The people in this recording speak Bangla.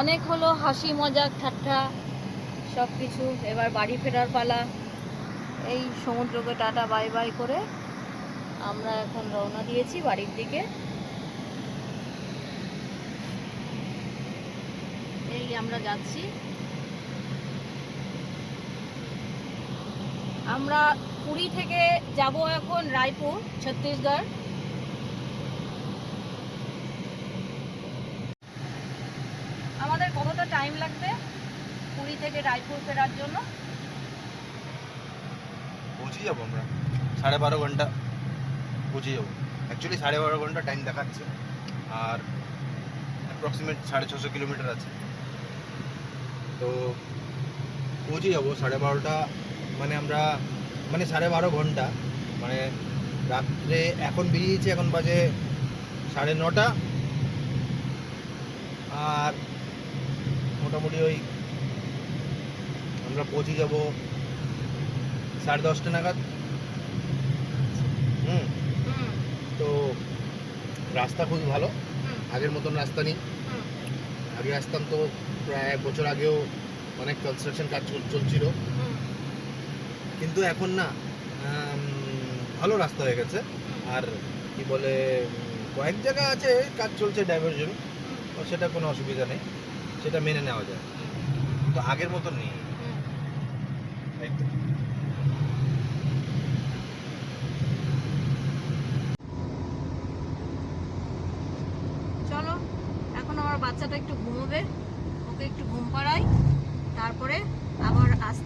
অনেক হলো হাসি, মজাক, ঠাট্টা সব কিছু এবার বাড়ি ফেরার পালা। এই সমুদ্রকে টাটা, বাই বাই করে আমরা এখন রওনা দিয়েছি বাড়ির দিকে। এই আমরা যাচ্ছি। আমরা পুরী থেকে যাব এখন রায়পুর, ছত্তিশগড়। টাইম লাগবে পুরী থেকে রায়পুর ফেরার জন্য। পৌঁছে যাব আমরা। সাড়ে বারো ঘণ্টা পৌঁছে যাব। অ্যাকচুয়ালি সাড়ে বারো ঘণ্টা টাইম দেখাচ্ছে। আর অ্যাপ্রক্সিমেট সাড়ে ছশো কিলোমিটার আছে। তো পৌঁছে যাব সাড়ে বারোটা। মানে আমরা মানে সাড়ে বারো ঘণ্টা। মানে রাত্রে এখন বেরিয়েছি, এখন বাজে সাড়ে নটা। আর মোটামুটি ওই আমরা পৌঁছে যাব সাড়ে দশটা নাগাদ। হুম? তো রাস্তা খুবই ভালো। আগের মতন রাস্তা নেই। আগে আসতাম তো প্রায় এক বছর আগেও অনেক কনস্ট্রাকশন কাজ চল- চলছিল। কিন্তু এখন না ভালো রাস্তা হয়ে গেছে। আর কি বলে কয়েক জায়গা আছে কাজ চলছে ডাইভারজন সেটা কোনো অসুবিধা নেই। সেটা মেনে নেওয়া যায়। কিন্তু আগের মতো নেই। চলো, এখন আমার বাচ্চাটা একটু ঘুমোবে, ওকে একটু ঘুম পাড়াই, তারপরে আবার টাটা